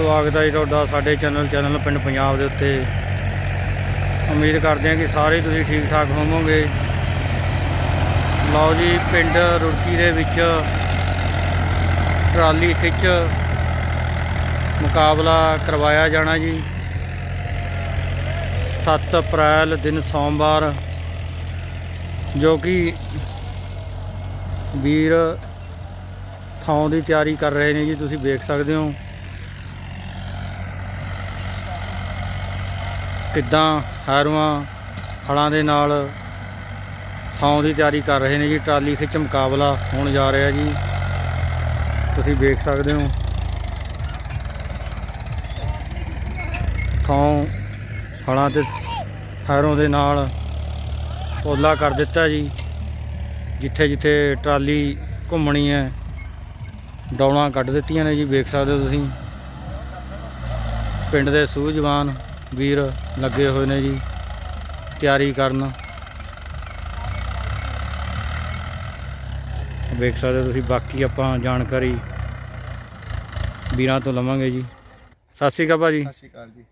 ਸਵਾਗਤ ਹੈ ਜੀ ਤੁਹਾਡਾ ਸਾਡੇ ਚੈਨਲ ਚੈਨਲ ਪਿੰਡ ਪੰਜਾਬ ਦੇ ਉੱਤੇ। ਉਮੀਦ ਕਰਦੇ ਹਾਂ ਕਿ ਸਾਰੇ ਤੁਸੀਂ ਠੀਕ ਠਾਕ ਹੋਵੋਗੇ। ਲਓ ਜੀ, ਪਿੰਡ ਰੁੜਕੀ ਦੇ ਵਿੱਚ ਟਰਾਲੀ ਖਿੱਚ ਮੁਕਾਬਲਾ ਕਰਵਾਇਆ ਜਾਣਾ ਜੀ। 7 ਅਪ੍ਰੈਲ ਦਿਨ ਸੋਮਵਾਰ, ਜੋ ਕਿ ਵੀਰ ਥਾਂ ਦੀ ਤਿਆਰੀ ਕਰ ਰਹੇ ਨੇ ਜੀ, ਤੁਸੀਂ ਵੇਖ ਸਕਦੇ ਹੋ। ਕਿੱਦਾਂ ਹਾਰੂਆਂ ਹਲਾਂ ਦੇ ਨਾਲ ਥਾਂ ਦੀ ਤਿਆਰੀ ਕਰ ਰਹੇ ਨੇ ਜੀ। ਟਰਾਲੀ ਖਿੱਚ ਮੁਕਾਬਲਾ ਹੋਣ ਜਾ ਰਿਹਾ ਜੀ। ਤੁਸੀਂ ਵੇਖ ਸਕਦੇ ਹੋ। ਥਾਂ ਹਲਾਂ ਤੇ ਹੈਰੋਂ ਦੇ ਨਾਲ ਪੋਲਾ ਕਰ ਦਿੱਤਾ ਜੀ। ਜਿੱਥੇ ਜਿੱਥੇ ਟਰਾਲੀ ਘੁੰਮਣੀ ਹੈ, ਡੌਲਾਂ ਕੱਢ ਦਿੱਤੀਆਂ ਨੇ ਜੀ। ਵੇਖ ਸਕਦੇ ਹੋ ਤੁਸੀਂ। ਪਿੰਡ ਦੇ ਸੂਝਵਾਨ ਵੀਰ ਲੱਗੇ ਹੋਏ ਨੇ ਜੀ ਤਿਆਰੀ ਕਰਨ। ਵੇਖ ਸਕਦੇ ਹੋ ਤੁਸੀਂ ਬਾਕੀ ਆਪਾਂ ਜਾਣਕਾਰੀ ਵੀਰਾਂ ਤੋਂ ਲਵਾਂਗੇ ਜੀ। ਸਤਿ ਸ਼੍ਰੀ ਅਕਾਲ ਭਾਜੀ। ਸਤਿ ਸ਼੍ਰੀ ਅਕਾਲ ਜੀ।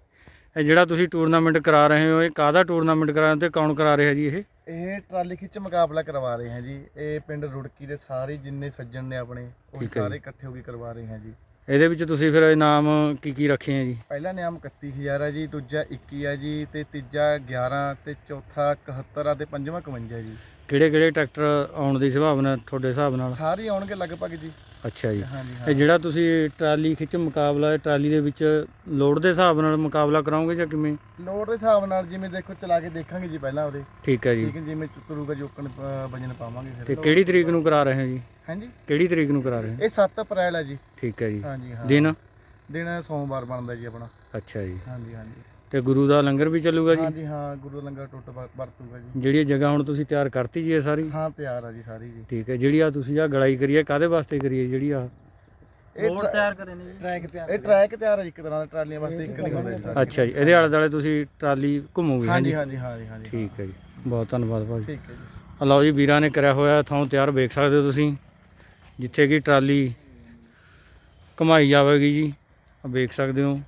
ਇਹ ਜਿਹੜਾ ਤੁਸੀਂ ਟੂਰਨਾਮੈਂਟ ਕਰਾ ਰਹੇ ਹੋ ਇਹ ਕਾਹਦਾ ਟੂਰਨਾਮੈਂਟ ਕਰਾ ਰਹੇ ਹੋ ਤੇ ਕੌਣ ਕਰਾ ਰਿਹਾ ਜੀ ਇਹ? ਇਹ ਟਰਾਲੀ ਖਿੱਚ ਮੁਕਾਬਲਾ ਕਰਵਾ ਰਹੇ ਹਾਂ ਜੀ। ਇਹ ਪਿੰਡ ਰੁੜਕੀ ਦੇ ਸਾਰੇ ਜਿੰਨੇ ਸੱਜਣ ਨੇ ਆਪਣੇ ਉਹ ਸਾਰੇ ਇਕੱਠੇ ਹੋ ਕੇ ਕਰਵਾ ਰਹੇ ਹਾਂ ਜੀ। ਇਹਦੇ ਵਿੱਚ ਤੁਸੀਂ ਫਿਰ ਇਨਾਮ ਕੀ ਕੀ ਰੱਖੇ ਆ ਜੀ? ਪਹਿਲਾ ਨਿਯਮ 31000 ਹੈ ਜੀ ਦੂਜਾ 21 ਹੈ ਜੀ ਤੇ ਤੀਜਾ 11 ਤੇ ਚੌਥਾ 71 ਆ ਤੇ ਪੰਜਵਾਂ 51 ਜੀ। ਕਿਹੜੇ ਕਿਹੜੇ ਟਰੈਕਟਰ ਆਉਣ ਦੀ ਸੰਭਾਵਨਾ ਤੁਹਾਡੇ ਹਿਸਾਬ ਨਾਲ? ਸਾਰੇ ਆਉਣਗੇ ਲਗਭਗ ਜੀ। ਅੱਛਾ ਜੀ। ਹਾਂਜੀ ਇਹ ਜਿਹੜਾ ਤੁਸੀਂ ਟਰਾਲੀ ਖਿੱਚ ਮੁਕਾਬਲਾ ਹੈ ਟਰਾਲੀ ਦੇ ਵਿੱਚ ਲੋਡ ਦੇ ਹਿਸਾਬ ਨਾਲ ਮੁਕਾਬਲਾ ਕਰਾਓਗੇ ਜਾਂ ਕਿਵੇਂ? ਲੋਡ ਦੇ ਹਿਸਾਬ ਨਾਲ ਜਿਵੇਂ ਦੇਖੋ ਚਲਾ ਕੇ ਦੇਖਾਂਗੇ ਜੀ ਪਹਿਲਾਂ ਉਹਦੇ। ਠੀਕ ਹੈ ਜੀ। ਠੀਕ ਹੈ ਜਿਵੇਂ ਤੁਰੂਗਾ ਜੋਕਣ ਵਜਨ ਪਾਵਾਂਗੇ ਤੇ ਫਿਰ ਕਿਹੜੀ ਤਰੀਕ ਨੂੰ ਕਰਾ ਰਹੇ ਹੋ ਜੀ? ਹਾਂਜੀ। ਕਿਹੜੀ ਤਰੀਕ ਨੂੰ ਕਰਾ ਰਹੇ ਹੋ? ਇਹ 7 ਅਪ੍ਰੈਲ ਹੈ ਜੀ। ਠੀਕ ਹੈ ਜੀ। ਹਾਂਜੀ ਹਾਂ। ਦਿਨ? ਦਿਨ ਸੋਮਵਾਰ ਬਣਦਾ ਜੀ ਆਪਣਾ। ਅੱਛਾ ਜੀ। ਹਾਂਜੀ ਹਾਂਜੀ। ਤੇ ਗੁਰੂ ਦਾ ਲੰਗਰ ਵੀ ਚੱਲੂਗਾ ਜੀ? ਹਾਂਜੀ ਹਾਂ ਗੁਰੂ ਲੰਗਰ ਟੁੱਟ ਵਰ- ਵਰਤੂਗਾ ਜੀ। ਜਿਹੜੀ ਇਹ ਜਗ੍ਹਾ ਹੁਣ ਤੁਸੀਂ ਤਿਆਰ ਕਰਤੀ ਜੀ ਇਹ ਸਾਰੀ? ਹਾਂ ਤਿਆਰ ਆ ਜੀ ਸਾਰੀ ਜੀ। ਠੀਕ ਹੈ ਜਿਹੜੀ ਆ ਤੁਸੀਂ ਆ ਗੜਾਈ ਕਰੀਏ ਕਾਦੇ ਵਾਸਤੇ ਕਰੀਏ ਜਿਹੜੀ ਆ ਇਹ ਤਿਆਰ ਕਰੇ ਨੇ ਟਰੈਕ ਤਿਆਰ ਇਹ ਟਰੈਕ ਤਿਆਰ ਹੈ ਜੀ ਇੱਕ ਤਰ੍ਹਾਂ ਦਾ ਟਰਾਲੀਆਂ ਵਾਸਤੇ ਇੱਕ ਨਹੀਂ ਹੁੰਦਾ ਜੀ। ਅੱਛਾ ਜੀ ਇਹਦੇ ਆਲੇ ਦੁਆਲੇ ਤੁਸੀਂ ਟਰਾਲੀ ਘੁੰਮੋਗੇ ਹਾਂਜੀ ਹਾਂਜੀ? ਹਾਂਜੀ ਹਾਂਜੀ ਹਾਂਜੀ। ਠੀਕ ਹੈ ਜੀ ਬਹੁਤ ਧੰਨਵਾਦ ਭਾਜੀ। ਠੀਕ ਹੈ ਜੀ। ਆਹ ਲਓ ਜੀ ਵੀਰਾਂ ਨੇ ਕਰਿਆ ਹੋਇਆ ਥਾਂ ਤਿਆਰ ਵੇਖ ਸਕਦੇ ਹੋ ਤੁਸੀਂ। ਜਿੱਥੇ ਕਿ ਟਰਾਲੀ ਘੁਮਾਈ ਜਾਵੇਗੀ ਜੀ, ਆਹ ਵੇਖ ਸਕਦੇ ਹੋ।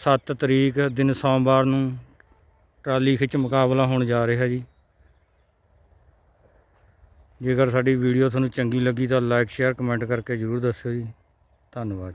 7 ਤਰੀਕ ਦਿਨ ਸੋਮਵਾਰ ਨੂੰ ਟਰਾਲੀ ਖਿੱਚ ਮੁਕਾਬਲਾ ਹੋਣ ਜਾ ਰਿਹਾ ਜੀ। ਜੇਕਰ ਸਾਡੀ ਵੀਡੀਓ ਤੁਹਾਨੂੰ ਚੰਗੀ ਲੱਗੀ ਤਾਂ ਲਾਈਕ, ਸ਼ੇਅਰ, ਕਮੈਂਟ ਕਰਕੇ ਜਰੂਰ ਦੱਸਿਓ ਜੀ। ਧੰਨਵਾਦ।